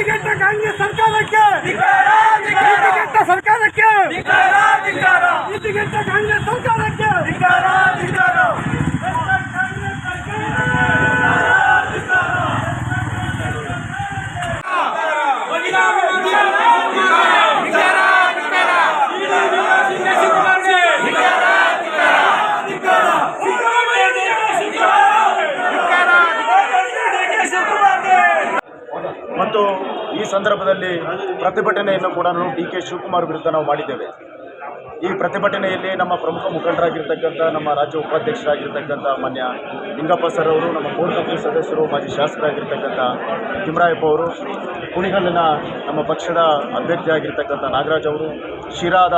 Ticket Congress ಸರ್ಕಾರಕ್ಕೆ ticket ಸರ್ಕಾರಕ್ಕೆ ಈ ಟಿಕೆಟ್ ಕಾಂಗ್ರೆಸ್ ಸರ್ಕಾರಕ್ಕೆ ಮತ್ತು ಸಂದರ್ಭದಲ್ಲಿ ಪ್ರತಿಭಟನೆಯನ್ನು ಕೂಡ ನಾವು ಡಿ ಕೆ ಶಿವಕುಮಾರ್ ವಿರುದ್ಧ ನಾವು ಮಾಡಿದ್ದೇವೆ. ಈ ಪ್ರತಿಭಟನೆಯಲ್ಲಿ ನಮ್ಮ ಪ್ರಮುಖ ಮುಖಂಡರಾಗಿರ್ತಕ್ಕಂಥ, ನಮ್ಮ ರಾಜ್ಯ ಉಪಾಧ್ಯಕ್ಷರಾಗಿರ್ತಕ್ಕಂಥ ಮಾನ್ಯ ಲಿಂಗಪ್ಪ ಸರ್ ಅವರು, ನಮ್ಮ ಕೋರ್ ಕಮಿಟಿ ಸದಸ್ಯರು, ಮಾಜಿ ಶಾಸಕರಾಗಿರ್ತಕ್ಕಂಥ ತಿಮ್ಮರಾಯಪ್ಪ ಅವರು, ಕುಣಿಗಲ್ಲಿನ ನಮ್ಮ ಪಕ್ಷದ ಅಭ್ಯರ್ಥಿಯಾಗಿರ್ತಕ್ಕಂಥ ನಾಗರಾಜ್ ಅವರು, ಶಿರಾದ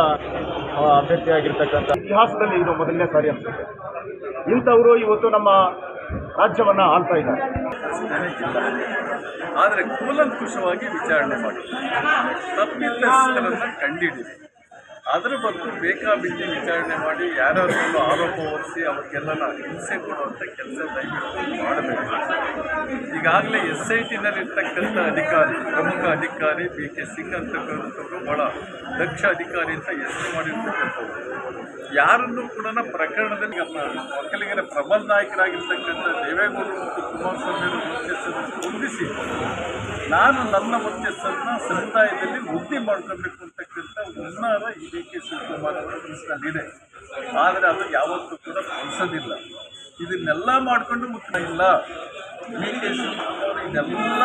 ಅಭ್ಯರ್ಥಿಯಾಗಿರ್ತಕ್ಕಂಥ ಇತಿಹಾಸದಲ್ಲಿ ಇದು ಮೊದಲನೇ ಸಾರಿ ಅನಿಸುತ್ತೆ. ಇಂಥವರು ಇವತ್ತು ನಮ್ಮ ರಾಜ್ಯವನ್ನು ಆಳ್ತಾ ಇದ್ದಾರೆ. ಆದರೆ ಕೂಲಂಕುಷವಾಗಿ ವಿಚಾರಣೆ ಮಾಡಿ. ತಪ್ಪಿತಸ್ಥರನ್ನು ಕಂಡಿಡಿದೆ ಅದರ ಬಗ್ಗೆ ಬೇಕಾಬಿಟ್ಟಿ ವಿಚಾರಣೆ ಮಾಡಿ, ಯಾರಾದರೂ ಆರೋಪ ಹೊರಿಸಿ ಅವ್ರಿಗೆಲ್ಲ ಹಿಂಸೆ ಕೊಡುವಂಥ ಕೆಲಸ ದಯವಿಟ್ಟು ಮಾಡಬೇಕು. ಈಗಾಗಲೇ ಎಸ್ ಐ ಟಿನಲ್ಲಿರ್ತಕ್ಕಂಥ ಅಧಿಕಾರಿ, ಪ್ರಮುಖ ಅಧಿಕಾರಿ ಬಿ ಕೆ ಸಿಂಗ್ ಅಂತಕ್ಕಂಥವ್ರು ಭಾಳ ದಕ್ಷ ಅಧಿಕಾರಿ ಅಂತ ಹೆಸರು ಮಾಡಿರ್ತಕ್ಕಂಥವ್ರು. ಯಾರನ್ನು ಕೂಡ ಪ್ರಕರಣದಲ್ಲಿ ಒಕ್ಕಲಿಗರ ಪ್ರಬಲ ನಾಯಕರಾಗಿರ್ತಕ್ಕಂಥ ದೇವೇಗೌಡರು ಮತ್ತು ಕುಮಾರಸ್ವಾಮಿ ಅವರ ನಾನು ನನ್ನ ಮುಖ್ಯಸ್ಥರನ್ನ ಸಮುದಾಯದಲ್ಲಿ ವೃದ್ಧಿ ಮಾಡ್ಕೋಬೇಕು ಅಂತಕ್ಕಂಥ ಹುನ್ನಾರ ಈ ಡಿ ಕೆ ಶಿವಕುಮಾರ್ ಅವರ ಮನಸ್ಸಿನಲ್ಲಿದೆ. ಆದರೆ ಅದು ಯಾವತ್ತೂ ಕೂಡ ಫಲಿಸೋದಿಲ್ಲ. ಇದನ್ನೆಲ್ಲ ಮಾಡಿಕೊಂಡು ಮುಖ್ಯ ಇಲ್ಲ. ಡಿ ಕೆ ಶಿವಕುಮಾರ್ ಇದೆಲ್ಲ